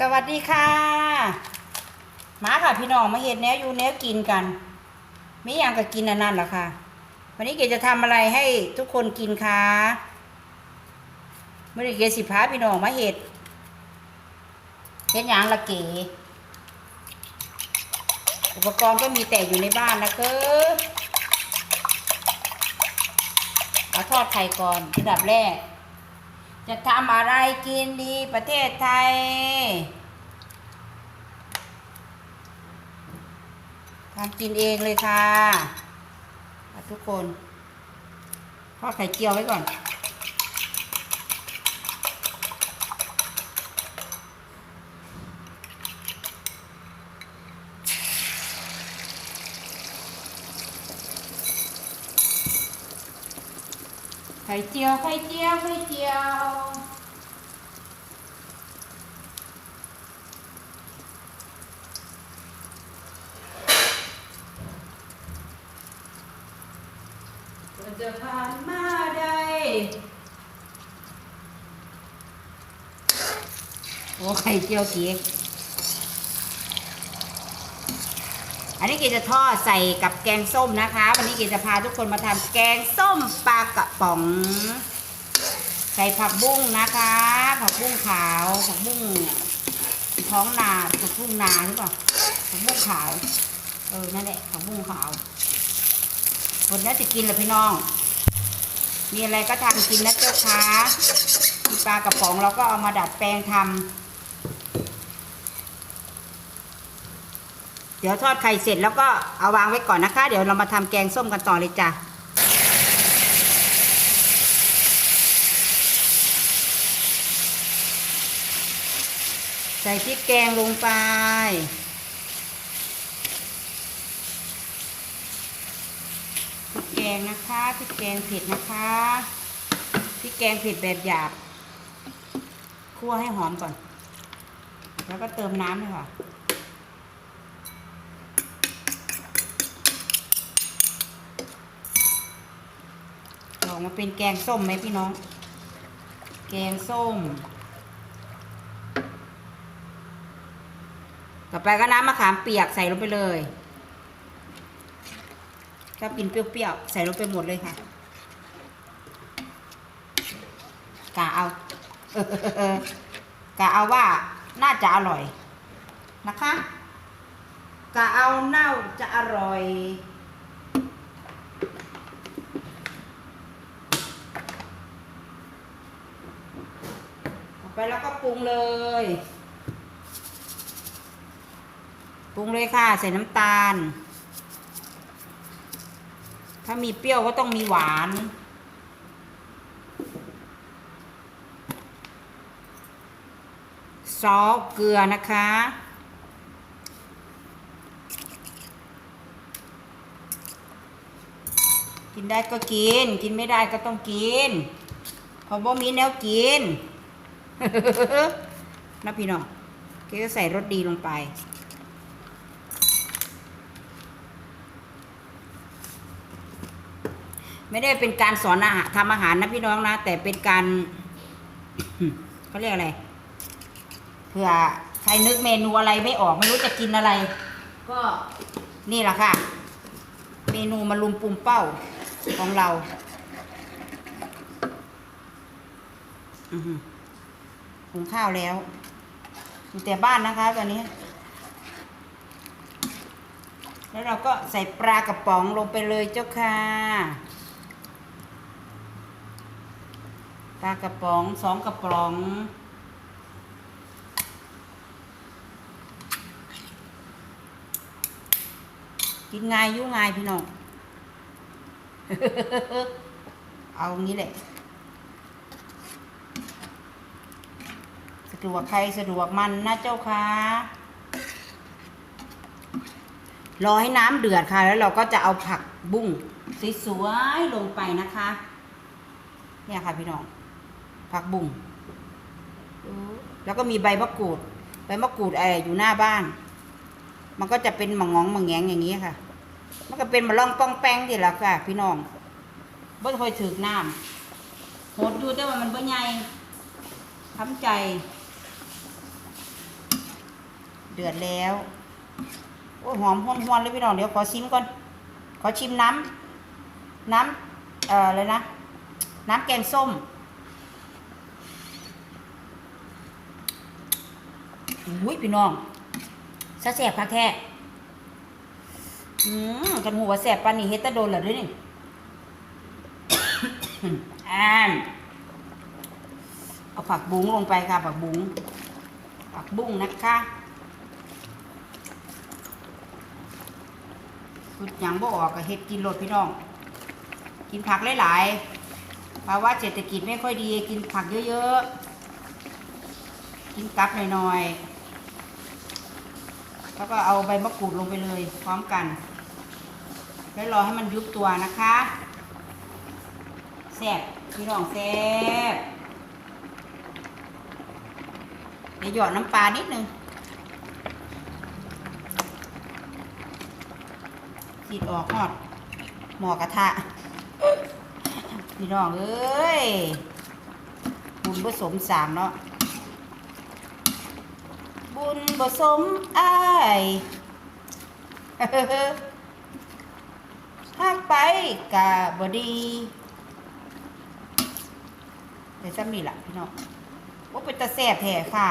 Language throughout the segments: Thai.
สวัสดีค่ะ มาค่ะพี่น้องมาเห็ดแนวอยู่แนวกินกันไม่อย่างก็กินอันนั้นหรอค่ะ วันนี้เกจะทำอะไรให้ทุกคนกินคะเมื่อเกสิพาพี่น้องมาเห็ดเห็ดยางละเก๋อุปกรณ์ก็มีแต่อยู่ในบ้านนะเก้อเอาทอดไข่ก่อนอันดับแรก จะทำอะไรกินดีประเทศไทย ทำกินเองเลยค่ะ ทุกคนทอดไข่เจียวไว้ก่อน ไข่เจียวไข่เจียวไข่เจียว ก็จะผ่านมาได้โอันนี้เกดจะทอดใส่กับแกงส้มนะคะ วันนี้เกดจะพาทุกคนมาทำแกงส้มปลากระป๋อง ใส่ผักบุ้งนะคะ ผักบุ้งขาวผักบุ้งท้องนาผักบุ้งนาหรือเปล่าผักบุ้งขาวเออนั่นแหละผักบุ้งขาวคนน่าจะกินเหรอพี่น้อง มีอะไรก็ทำกินนะเจ้าค้ามีปลากระป๋องเราก็เอามาดัดแปลงทำ ดี๋ยวทอดไข่เสร็จแล้วก็เอาวางไว้ก่อนนะคะ เดี๋ยวเรามาทำแกงส้มกันต่อเลยจ้ะใส่พริกแกงลงไป พริกแกงนะคะพริกแกงเผ็ดนะคะพริกแกงเผ็ดแบบหยาบคั่วให้หอมก่อน แล้วก็เติมน้ำเลยค่ะออก มาเป็นแกงส้มไหมพี่น้อง แกงส้ม ต่อไปก็น้ำมะขามเปียกใส่ลงไปเลยชอบกินเปรี้ยวๆ ใส่ลงไปหมดเลยค่ะกะเอากะเอาว่าน่าจะอร่อยนะคะกะเอาเน่าจะอร่อย ไปแล้วก็ปรุงเลย ปรุงเลยค่ะใส่น้ำตาล ถ้ามีเปรี้ยวก็ต้องมีหวานซอสเกลือนะคะ กินได้ก็กิน กินไม่ได้ก็ต้องกินเพราะว่ามีแนวกิน นะพี่น้องเก็ใส่รสดีลงไป ไม่ได้เป็นการสอนอาหารทำอาหารนะพี่น้องนะ แต่เป็นการเขาเรียกอะไรเผื่อใครนึกเมนูอะไรไม่ออกไม่รู้จะกินอะไร ก็นี่แหละค่ะ เมนูมารุมปุ่มเป้าของเรา อือ หุงข้าวแล้ว อยู่แต่บ้านนะคะตอนนี้ แล้วเราก็ใส่ปลากระป๋องลงไปเลยเจ้าค่ะปลากระป๋องสองกระป๋อง กินง่ายยุ่งง่ายพี่น้อง เอางี้แหละ สะ ดวกใครสะดวกมันนะเจ้าค่ะรอให้น้ำเดือดค่ะ แล้วเราก็จะเอาผักบุ้งสวยๆลงไปนะคะ เนี่ยค่ะพี่น้องผักบุ้งแล้วก็มีใบมะกรูด ใบมะกรูดเอออยู่หน้าบ้าน มันก็จะเป็นมองงองมองแงงอย่างนี้ค่ะ มันก็เป็นมะล่องป้องแป้งที่ละค่ะ พี่น้องบ่ค่อยถึกน้ำโหดอยู่แต่ว่ามันบ่ใหญ่ทำใจ เดือดแล้ว โอ้หอมหวนๆเลยพี่น้องเดี๋ยวขอชิมก่อน ขอชิมน้ำน้ำเอ่ออะไรนะ น้ำแกงส้ม อุ้ยพี่น้องซะแสบคักแท้อืมกันหัวแสบปานนี่เฮ็ดตะโดนเหรอด้วยนี่อ่านเอาผักบุ้งลงไปค่ะผักบุ้งผักบุ้งนะคะ สุดหยังบ่ออกก็เฮ็ดกินโลดพี่น้อง กินผักหลายๆภาวะเศรษฐกิจไม่ค่อยดี กินผักเยอะๆ กินกับหน่อยๆ แล้วก็เอาใบมะกรูดลงไปเลย พร้อมกัน แล้วรอให้มันยุบตัวนะคะแซ่บพี่น้องแซ่บเดี๋ยวหยอดน้ำปลานิดนึง สีดออกหอดหมอกระทะพี่น้องเอ้ยบุญผสมสามเนาะบุญผสมอ้ายหักไปกะบดีแต่ซ้ำนี่ล่ะพี่น้องว่าเป็นตะแสบแท้ค่ะ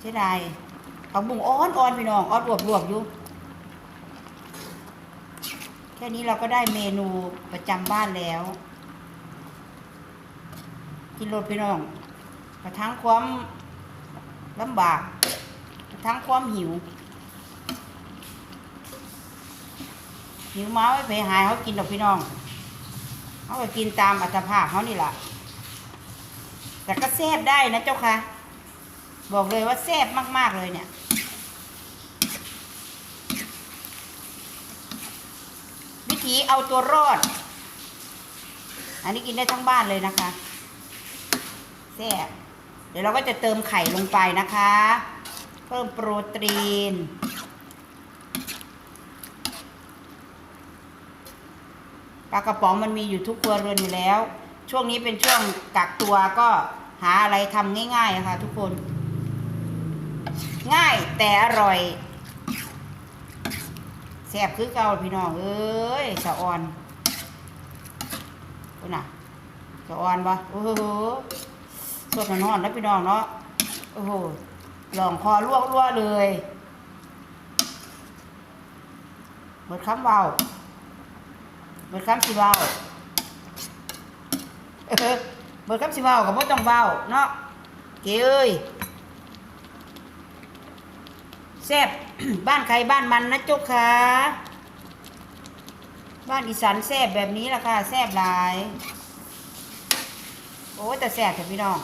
ใช่ได้ ผักบุ้งอ้อนอ่อนพี่น้องอ้อนบวบรวบอยู่ แค่นี้เราก็ได้เมนูประจำบ้านแล้ว กินรสพี่น้องกระทั่งความลำบากกระทั่งความหิว หิวมาไว้ไปหายเขากินดอกพี่น้องเขาก็กินตามอัตภาพเขานี่แหละแต่ก็แซ่บได้นะเจ้าค่ะ บอกเลยว่าแซ่บมาก ๆ เลยเนี่ย ขีเอาตัวรอด อันนี้กินได้ทั้งบ้านเลยนะคะแซ่บเดี๋ยวเราก็จะเติมไข่ลงไปนะคะ เพิ่มโปรตีน ปลากระป๋องมันมีอยู่ทุกครัวเรือนอยู่แล้ว ช่วงนี้เป็นช่วงกักตัวก็หาอะไรทำง่ายๆนะคะทุกคน ง่ายแต่อร่อย แซ่บคือเก่าพี่น้องเอ้ยสะออนคุณน่ะสะออนปะโอ้โหสดนอนแล้วพี่น้องเนาะโอ้โหลองคอลวกลวเลยหมดคำเบาหมดคำสิเบาเออหมดคำสิเบากับพ่ต้องเบาเนาะเก๋เอ้ยแซ่บ บ้านใครบ้านมันนะจุกค่ะ บ้านอีสานแซ่บแบบนี้ล่ะค่ะแซ่บหลาย โอ้แต่แซ่บแต่พี่น้อง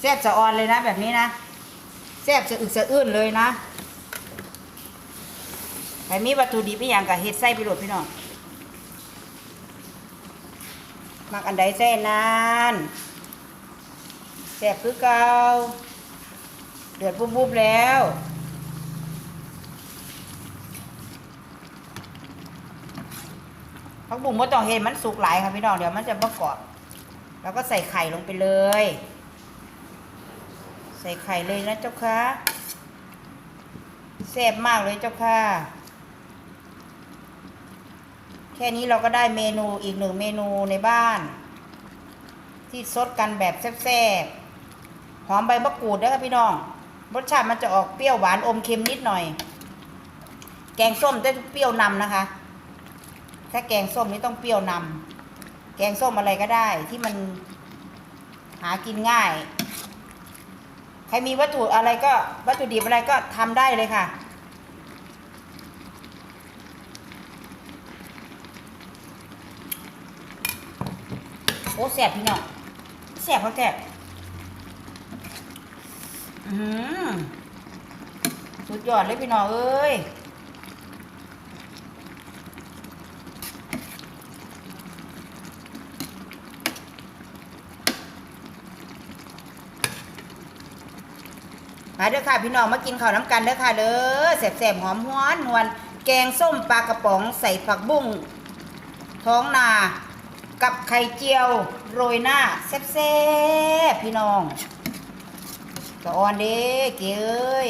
แซ่บสะออนเลยนะ แบบนี้นะแซ่บสะอึกสะอื้นเลยนะใครมีวัตถุดิบอีหยังกับเฮ็ดไส้ไปโหลดพี่น้องมักอันใดแซ่นานแซ่บคือเกาเดือดบุบๆแล้ว ผักบุ้งไม่ต้องเห็นมันสุกหลายค่ะพี่น้องเดี๋ยวมันจะประกอบ แล้วก็ใส่ไข่ลงไปเลย ใส่ไข่เลยนะเจ้าค่ะแซ่บมากเลยเจ้าค่ะ แค่นี้เราก็ได้เมนูอีกหนึ่งเมนูในบ้าน ที่ซดกันแบบแซ่บๆหอมใบมะกรูดด้วยค่ะพี่น้อง รสชาติมันจะออกเปรี้ยวหวานอมเค็มนิดหน่อย แกงส้มจะเปรี้ยวนำนะคะ ถ้าแกงส้มนี่ต้องเปรี้ยวนำแกงส้มอะไรก็ได้ที่มันหากินง่าย ใครมีวัตถุอะไรก็วัตถุดิบอะไรก็ทำได้เลยค่ะ โอ้แสบพี่น้องแสบเขาแสบอือหือสุดยอดเลยพี่น้องเอ้ย มาเด้อค่ะพี่น้องมากินข้าวน้ำกันเด้อค่ะเด้อแสบๆหอมหวานนวลแกงส้มปลากระป๋องใส่ผักบุ้งท้องนา กับไข่เจียวโรยหน้าแซ่บๆพี่น้องสะออนเด้เก๋เอ้ย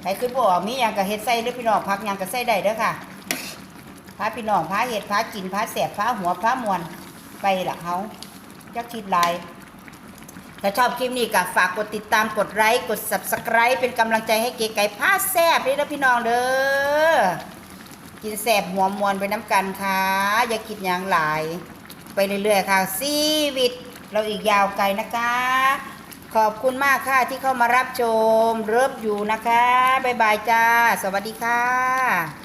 ใครขึ้นบ่ออกมีหยังก็เฮ็ดใส่เด้อพี่น้องพักหยังก็ใส่ได้เด้อค่ะพาพี่น้องพาเฮ็ดพากินพาแสบพาหัวพามวนไปละเฮาจักคิดลาย ถ้าชอบคลิปนี้ก็ฝากกดติดตามกดไลค์กด Subscribe เป็นกำลังใจให้เก๋ไก่พาแซ่บเด้อเด้อพี่น้องเด้อกินแสบหัวมวนไปน้ำกันค่ะ อย่าคิดหยังหลาย ไปเรื่อยๆค่ะชีวิต เราอีกยาวไกลนะคะ ขอบคุณมากค่ะที่เข้ามารับชมเริ่มอยู่นะคะ บ๊ายบายจ้า สวัสดีค่ะ